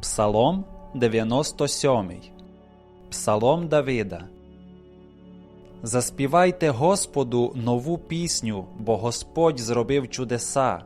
Псалом 97. Псалом Давида. Заспівайте Господу нову пісню, бо Господь зробив чудеса.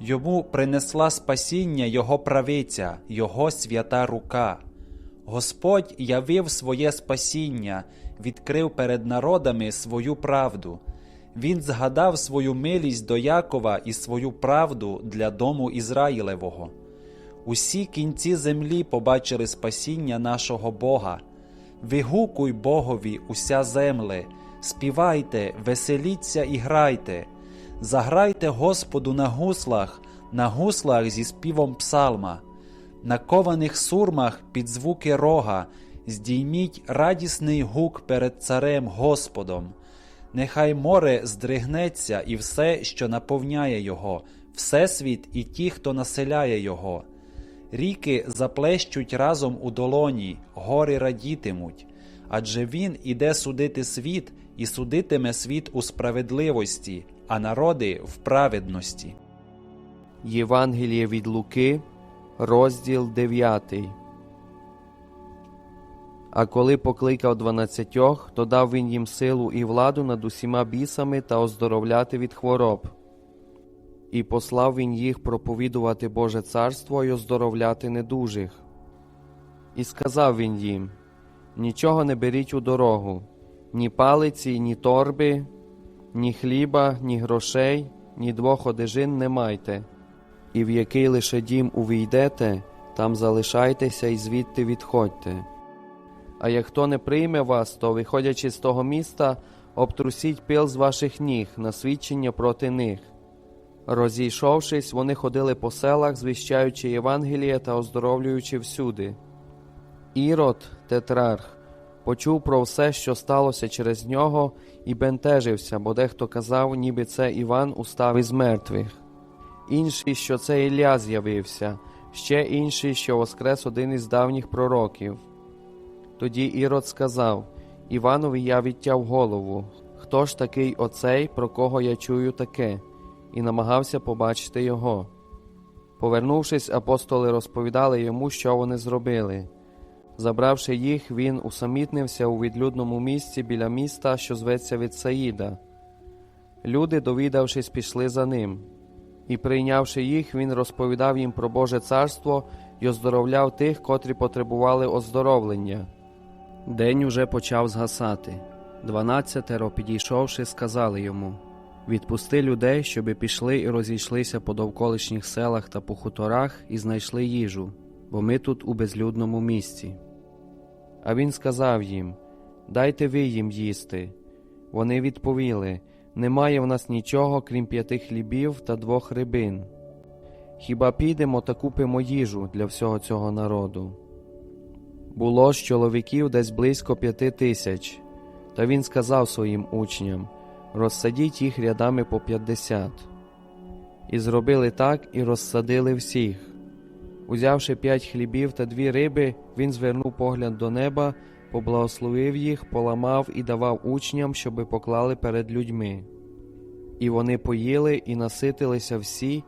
Йому принесла спасіння Його правиця, Його свята рука. Господь явив своє спасіння, відкрив перед народами свою правду. Він згадав свою милість до Якова і свою правду для дому Ізраїлевого. Усі кінці землі побачили спасіння нашого Бога. Вигукуй Богові, уся земле, співайте, веселіться і грайте, заграйте Господу на гуслах, на гуслах зі співом псалма, на кованих сурмах під звуки рога, здійміть радісний гук перед Царем Господом. Нехай море здригнеться і все, що наповняє його, всесвіт і ті, хто населяє його. Ріки заплещуть разом у долоні, гори радітимуть, адже він іде судити світ і судитиме світ у справедливості, а народи в праведності. Євангеліє від Луки, розділ 9. А коли покликав дванадцятьох, то дав він їм силу і владу над усіма бісами та оздоровляти від хвороб. І послав він їх проповідувати Боже царство й оздоровляти недужих. І сказав він їм: Нічого не беріть у дорогу, ні палиці, ні торби, ні хліба, ні грошей, ні двох одежин не майте. І в який лише дім увійдете, там залишайтеся і звідти відходьте. А як хто не прийме вас, то, виходячи з того міста, обтрусіть пил з ваших ніг на свідчення проти них. Розійшовшись, вони ходили по селах, звіщаючи Євангеліє та оздоровлюючи всюди. Ірод, тетрарх, почув про все, що сталося через нього, і бентежився, бо дехто казав, ніби це Іван устав із мертвих. Інший, що це Ілля з'явився, ще інший, що воскрес один із давніх пророків. Тоді Ірод сказав Іванові я відтяв голову. Хто ж такий оцей, про кого я чую таке, і намагався побачити його. Повернувшись, апостоли розповідали йому, що вони зробили. Забравши їх, він усамітнився у відлюдному місці біля міста, що зветься від Саїда. Люди, довідавшись, пішли за ним. І, прийнявши їх, він розповідав їм про Боже царство і оздоровляв тих, котрі потребували оздоровлення. День уже почав згасати. Дванадцятеро, підійшовши, сказали йому Відпусти людей, щоби пішли і розійшлися по довколишніх селах та по хуторах і знайшли їжу, бо ми тут у безлюдному місці. А він сказав їм Дайте ви їм їсти. Вони відповіли Немає в нас нічого, крім п'яти хлібів та двох рибин. Хіба підемо та купимо їжу для всього цього народу? Було ж чоловіків десь близько п'яти тисяч, та він сказав своїм учням розсадіть їх рядами по п'ятдесят. І зробили так, і розсадили всіх. Узявши п'ять хлібів та дві риби, він звернув погляд до неба, поблагословив їх, поламав і давав учням, щоби поклали перед людьми. І вони поїли і наситилися всі,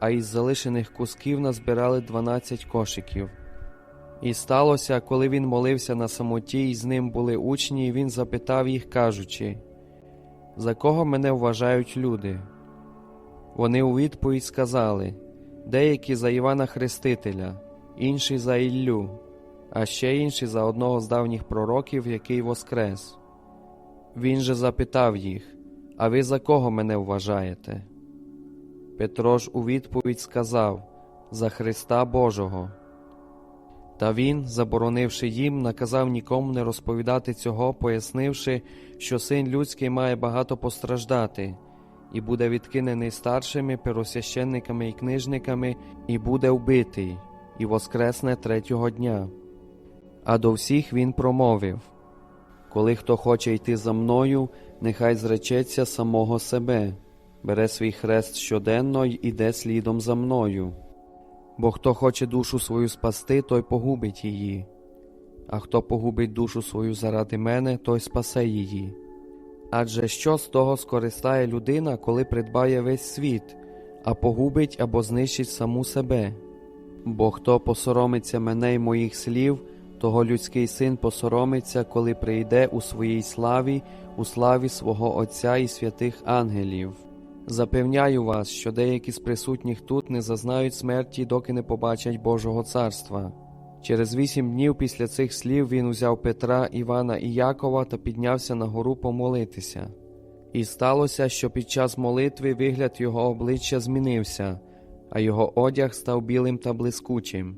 а із залишених кусків назбирали дванадцять кошиків. І сталося, коли він молився на самоті, і з ним були учні, він запитав їх, кажучи За кого мене вважають люди? Вони у відповідь сказали деякі за Івана Хрестителя, інші за Іллю, а ще інші за одного з давніх пророків, який воскрес. Він же запитав їх А ви за кого мене вважаєте? Петро ж у відповідь сказав За Христа Божого. Та він, заборонивши їм, наказав нікому не розповідати цього, пояснивши, що син людський має багато постраждати, і буде відкинений старшими, первосвященниками і книжниками, і буде вбитий, і воскресне третього дня. А до всіх він промовив Коли хто хоче йти за мною, нехай зречеться самого себе, бере свій хрест щоденно й іде слідом за мною. Бо хто хоче душу свою спасти, той погубить її, а хто погубить душу свою заради мене, той спасе її. Адже що з того скористає людина, коли придбає весь світ, а погубить або знищить саму себе? Бо хто посоромиться мене й моїх слів, того людський син посоромиться, коли прийде у своїй славі, у славі свого Отця і святих ангелів. Запевняю вас, що деякі з присутніх тут не зазнають смерті, доки не побачать Божого царства. Через вісім днів після цих слів він узяв Петра, Івана і Якова та піднявся на гору помолитися. І сталося, що під час молитви вигляд його обличчя змінився, а його одяг став білим та блискучим.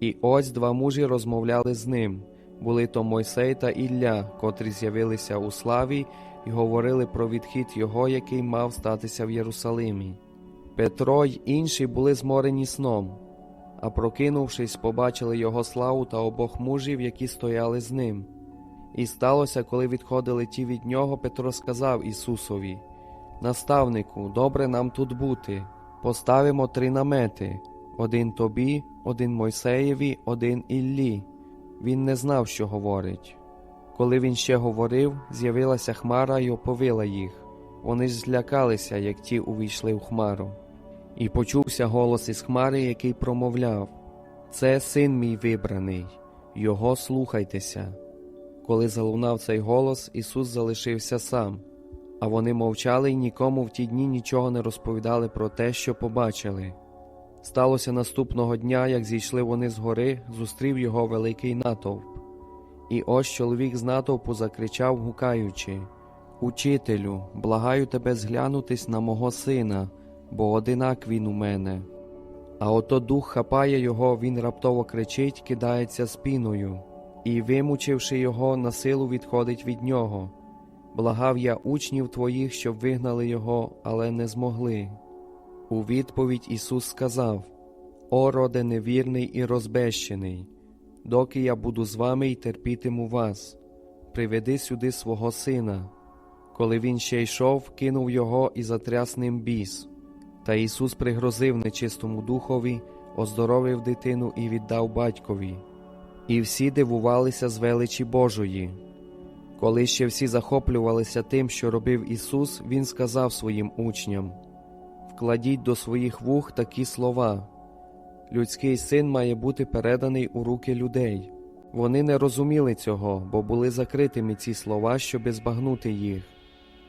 І ось два мужі розмовляли з ним були то Мойсей та Ілля, котрі з'явилися у славі і говорили про відхід його, який мав статися в Єрусалимі. Петро й інші були зморені сном, а прокинувшись, побачили його славу та обох мужів, які стояли з ним. І сталося, коли відходили ті від нього, Петро сказав Ісусові: Наставнику, добре нам тут бути. Поставимо три намети: один тобі, один Мойсеєві, один Іллі. Він не знав, що говорить. Коли він ще говорив, з'явилася хмара й оповила їх. Вони ж злякалися, як ті увійшли в хмару. І почувся голос із хмари, який промовляв: Це син мій вибраний, його слухайтеся. Коли залунав цей голос, Ісус залишився сам, а вони мовчали й нікому в ті дні нічого не розповідали про те, що побачили. Сталося наступного дня, як зійшли вони з гори, зустрів його великий натовп. І ось чоловік з натовпу закричав, гукаючи: Учителю, благаю тебе зглянутись на мого сина, бо одинак він у мене. А ото дух хапає його, він раптово кричить, кидається спіною, і, вимучивши його, на силу відходить від нього. Благав я учнів твоїх, щоб вигнали його, але не змогли. У відповідь Ісус сказав: О, роде невірний і розбещений, доки я буду з вами і терпітиму вас, приведи сюди свого сина. Коли він ще йшов, кинув його і затряс ним біс. Та Ісус пригрозив нечистому духові, оздоровив дитину і віддав батькові. І всі дивувалися з величі Божої. Коли ще всі захоплювалися тим, що робив Ісус, Він сказав своїм учням: Вкладіть до своїх вух такі слова. Людський син має бути переданий у руки людей. Вони не розуміли цього, бо були закритими ці слова, щоби збагнути їх,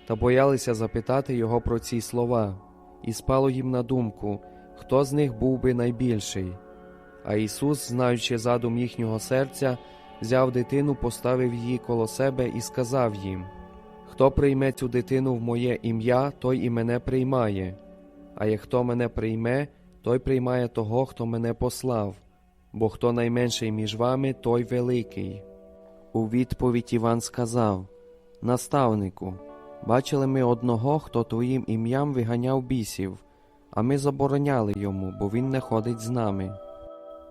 та боялися запитати його про ці слова, і спало їм на думку, хто з них був би найбільший. А Ісус, знаючи задум їхнього серця, взяв дитину, поставив її коло себе і сказав їм: Хто прийме цю дитину в моє ім'я, той і мене приймає, а як хто мене прийме, той приймає того, хто мене послав, бо хто найменший між вами, той великий. У відповідь Іван сказав: Наставнику, бачили ми одного, хто твоїм ім'ям виганяв бісів, а ми забороняли йому, бо він не ходить з нами.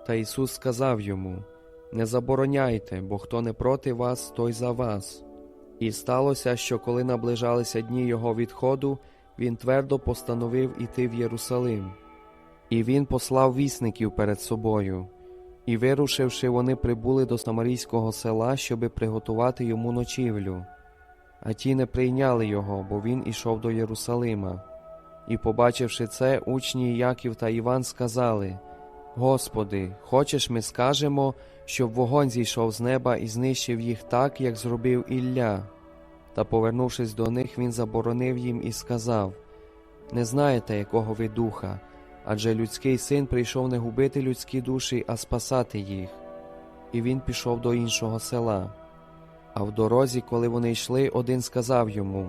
Та Ісус сказав йому: Не забороняйте, бо хто не проти вас, той за вас. І сталося, що коли наближалися дні його відходу, він твердо постановив іти в Єрусалим. І він послав вісників перед собою, і, вирушивши, вони прибули до самарійського села, щоби приготувати йому ночівлю. А ті не прийняли його, бо він ішов до Єрусалима. І, побачивши це, учні Яків та Іван сказали: Господи, хочеш, ми скажемо, щоб вогонь зійшов з неба і знищив їх так, як зробив Ілля. Та, повернувшись до них, він заборонив їм і сказав: Не знаєте, якого ви духа, адже людський син прийшов не губити людські душі, а спасати їх. І він пішов до іншого села. А в дорозі, коли вони йшли, один сказав йому: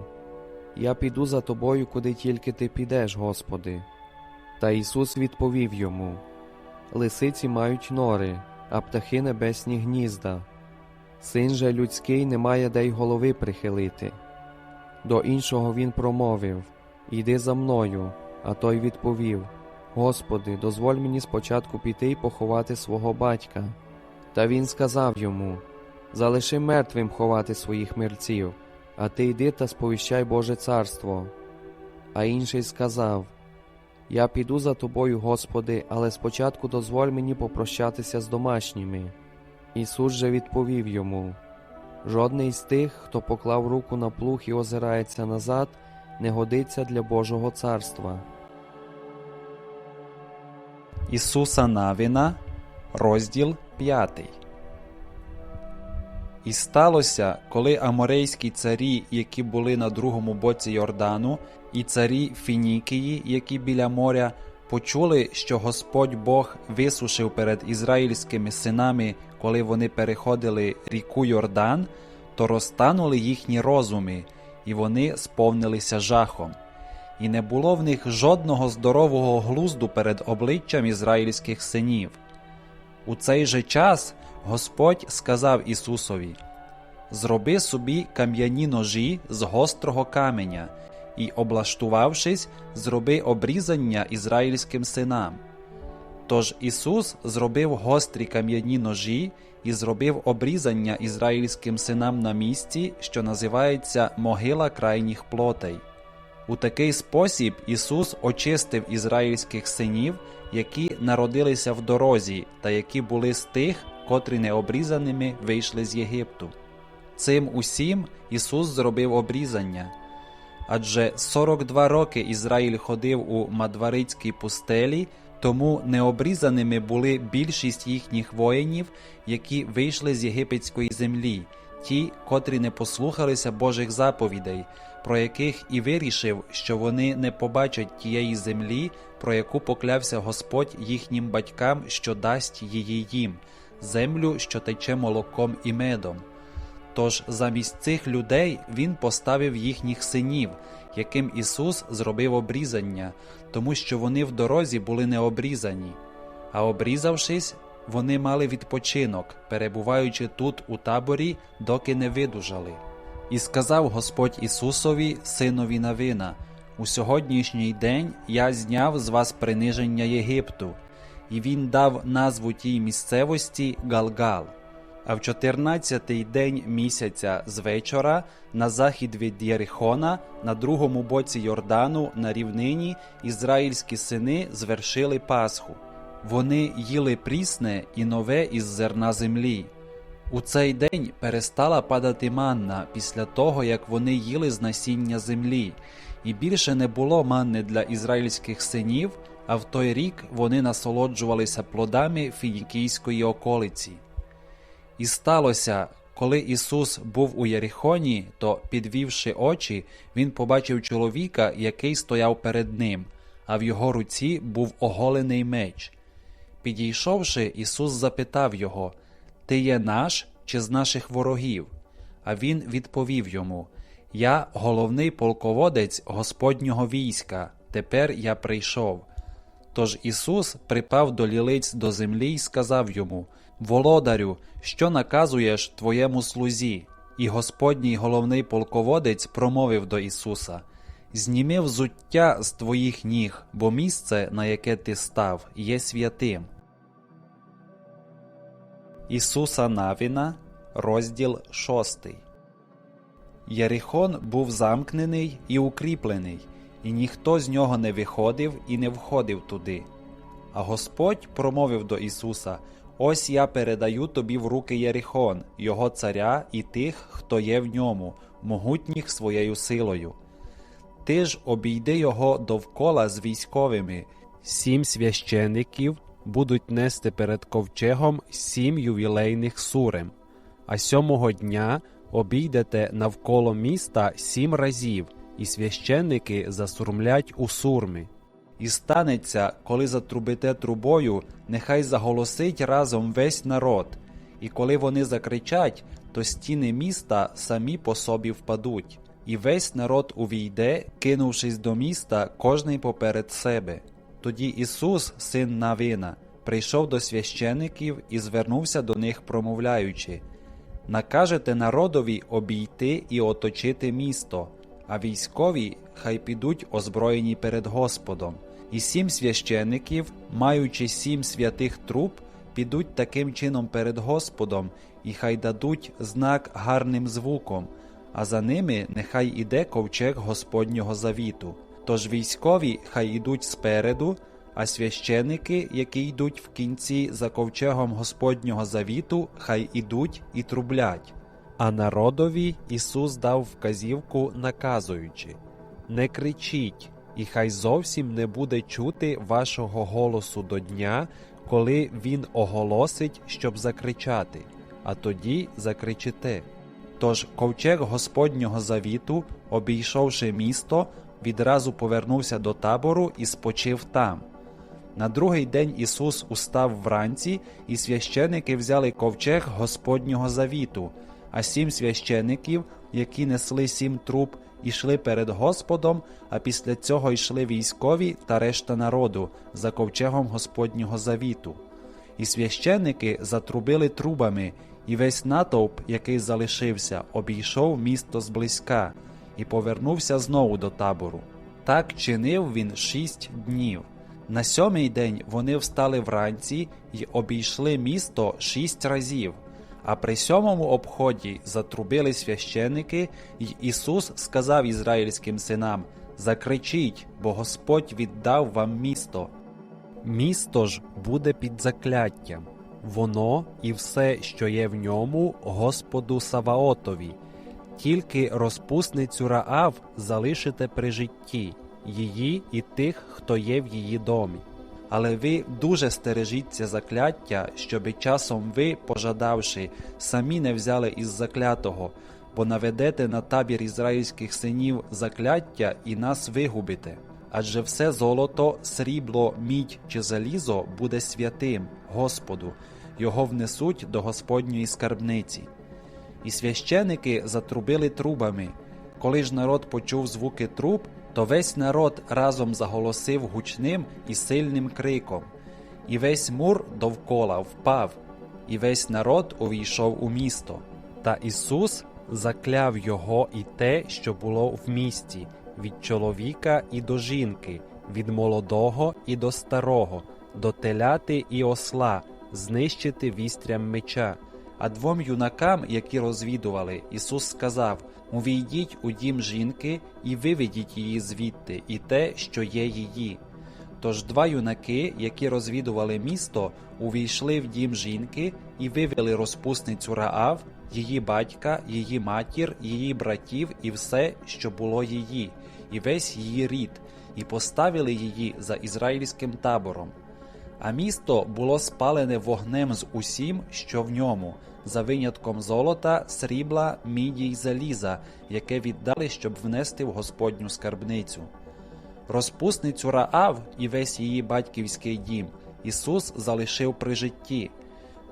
Я піду за тобою, куди тільки ти підеш, Господи. Та Ісус відповів йому: Лисиці мають нори, а птахи небесні гнізда. Син же людський не має де й голови прихилити. До іншого він промовив Іди за мною. А той відповів: Господи, дозволь мені спочатку піти й поховати свого батька. Та він сказав йому: Залиши мертвим ховати своїх мерців, а ти йди та сповіщай Боже царство. А інший сказав: Я піду за тобою, Господи, але спочатку дозволь мені попрощатися з домашніми. Ісус же відповів йому: Жодний з тих, хто поклав руку на плуг і озирається назад, не годиться для Божого царства. Ісуса Навіна, розділ 5. І сталося, коли аморейські царі, які були на другому боці Йордану, і царі Фінікії, які біля моря, почули, що Господь Бог висушив перед ізраїльськими синами, коли вони переходили ріку Йордан, то розтанули їхні розуми, і вони сповнилися жахом. І не було в них жодного здорового глузду перед обличчям ізраїльських синів. У цей же час Господь сказав Ісусові: Зроби собі кам'яні ножі з гострого каменя, і, облаштувавшись, зроби обрізання ізраїльським синам. Тож Ісус зробив гострі кам'яні ножі і зробив обрізання ізраїльським синам на місці, що називається могила крайніх плотей. У такий спосіб Ісус очистив ізраїльських синів, які народилися в дорозі, та які були з тих, котрі необрізаними вийшли з Єгипту. Цим усім Ісус зробив обрізання. Адже 42 роки Ізраїль ходив у Мадварицькій пустелі, тому необрізаними були більшість їхніх воїнів, які вийшли з єгипетської землі, ті, котрі не послухалися Божих заповідей, про яких і вирішив, що вони не побачать тієї землі, про яку поклявся Господь їхнім батькам, що дасть її їм, землю, що тече молоком і медом. Тож замість цих людей він поставив їхніх синів, яким Ісус зробив обрізання, тому що вони в дорозі були не обрізані. А обрізавшись, вони мали відпочинок, перебуваючи тут у таборі, доки не видужали. І сказав Господь Ісусові, синові Навина: У сьогоднішній день я зняв з вас приниження Єгипту, і він дав назву тій місцевості Галгал. А в 14-й день місяця з вечора на захід від Єрихона, на другому боці Йордану, на рівнині, ізраїльські сини звершили Пасху. Вони їли прісне і нове із зерна землі. У цей день перестала падати манна після того, як вони їли з насіння землі, і більше не було манни для ізраїльських синів, а в той рік вони насолоджувалися плодами фінікійської околиці. І сталося, коли Ісус був у Єрихоні, то, підвівши очі, він побачив чоловіка, який стояв перед ним, а в його руці був оголений меч. Підійшовши, Ісус запитав його: Ти є наш чи з наших ворогів? А він відповів йому: Я головний полководець Господнього війська, тепер я прийшов. Тож Ісус припав до лілиць до землі і сказав йому: Володарю, що наказуєш твоєму слузі? І Господній головний полководець промовив до Ісуса: Зніми взуття з твоїх ніг, бо місце, на яке ти став, є святим. Ісуса Навіна, розділ 6 Єрихон був замкнений і укріплений, і ніхто з нього не виходив і не входив туди. А Господь промовив до Ісуса: Ось я передаю тобі в руки Єрихон, його царя і тих, хто є в ньому, могутніх своєю силою. Ти ж обійди його довкола з військовими. Сім священиків будуть нести перед ковчегом сім ювілейних сурем, а сьомого дня обійдете навколо міста сім разів, і священники засурмлять у сурми. І станеться, коли затрубите трубою, нехай заголосить разом весь народ, і коли вони закричать, то стіни міста самі по собі впадуть, і весь народ увійде, кинувшись до міста, кожний поперед себе. Тоді Ісус, син Навина, прийшов до священиків і звернувся до них, промовляючи: Накажете народові обійти і оточити місто, а військові хай підуть озброєні перед Господом. І сім священиків, маючи сім святих труб, підуть таким чином перед Господом, і хай дадуть знак гарним звуком, а за ними нехай іде ковчег Господнього завіту. Тож військові хай ідуть спереду, а священики, які йдуть в кінці за ковчегом Господнього завіту, хай ідуть і трублять. А народові Ісус дав вказівку, наказуючи: Не кричіть, і хай зовсім не буде чути вашого голосу до дня, коли він оголосить, щоб закричати, а тоді закричите. Тож ковчег Господнього завіту, обійшовши місто, відразу повернувся до табору і спочив там. На другий день Ісус устав вранці, і священики взяли ковчег Господнього завіту, а сім священиків, які несли сім труб, ішли перед Господом, а після цього йшли військові та решта народу за ковчегом Господнього завіту. І священики затрубили трубами, і весь натовп, який залишився, обійшов місто зблизька і повернувся знову до табору. Так чинив він шість днів. На сьомий день вони встали вранці й обійшли місто шість разів. А при сьомому обході затрубили священики, й Ісус сказав ізраїльським синам: Закричіть, бо Господь віддав вам місто. Місто ж буде під закляттям, воно і все, що є в ньому, Господу Саваотові. Тільки розпусницю Раав залишите при житті, її і тих, хто є в її домі. Але ви дуже стережіться закляття, щоби часом ви, пожадавши, самі не взяли із заклятого, бо наведете на табір ізраїльських синів закляття і нас вигубите. Адже все золото, срібло, мідь чи залізо буде святим Господу, його внесуть до Господньої скарбниці. І священики затрубили трубами. Коли ж народ почув звуки труб, то весь народ разом заголосив гучним і сильним криком, і весь мур довкола впав, і весь народ увійшов у місто. Та Ісус закляв його і те, що було в місті, від чоловіка і до жінки, від молодого і до старого, до теляти і осла, знищити вістрям меча. А двом юнакам, які розвідували, Ісус сказав: Увійдіть у дім жінки і виведіть її звідти, і те, що є її. Тож два юнаки, які розвідували місто, увійшли в дім жінки і вивели розпусницю Раав, її батька, її матір, її братів і все, що було її, і весь її рід, і поставили її за ізраїльським табором. А місто було спалене вогнем з усім, що в ньому, за винятком золота, срібла, міді й заліза, яке віддали, щоб внести в Господню скарбницю. Розпусницю Раав і весь її батьківський дім Ісус залишив при житті.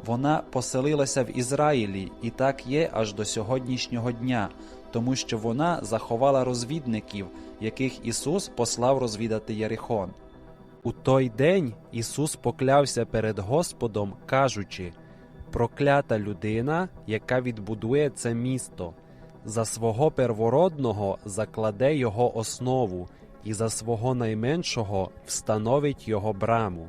Вона поселилася в Ізраїлі, і так є аж до сьогоднішнього дня, тому що вона заховала розвідників, яких Ісус послав розвідати Єрихон. У той день Ісус поклявся перед Господом, кажучи: Проклята людина, яка відбудує це місто, за свого первородного закладе його основу, і за свого найменшого встановить його браму.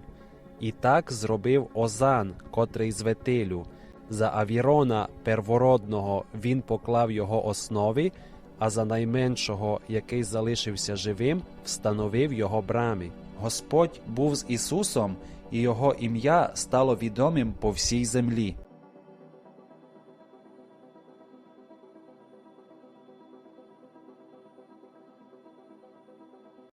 І так зробив Озан, котрий з Ветилю. За Авірона первородного він поклав його основи, а за найменшого, який залишився живим, встановив його брами. Господь був з Ісусом, і його ім'я стало відомим по всій землі.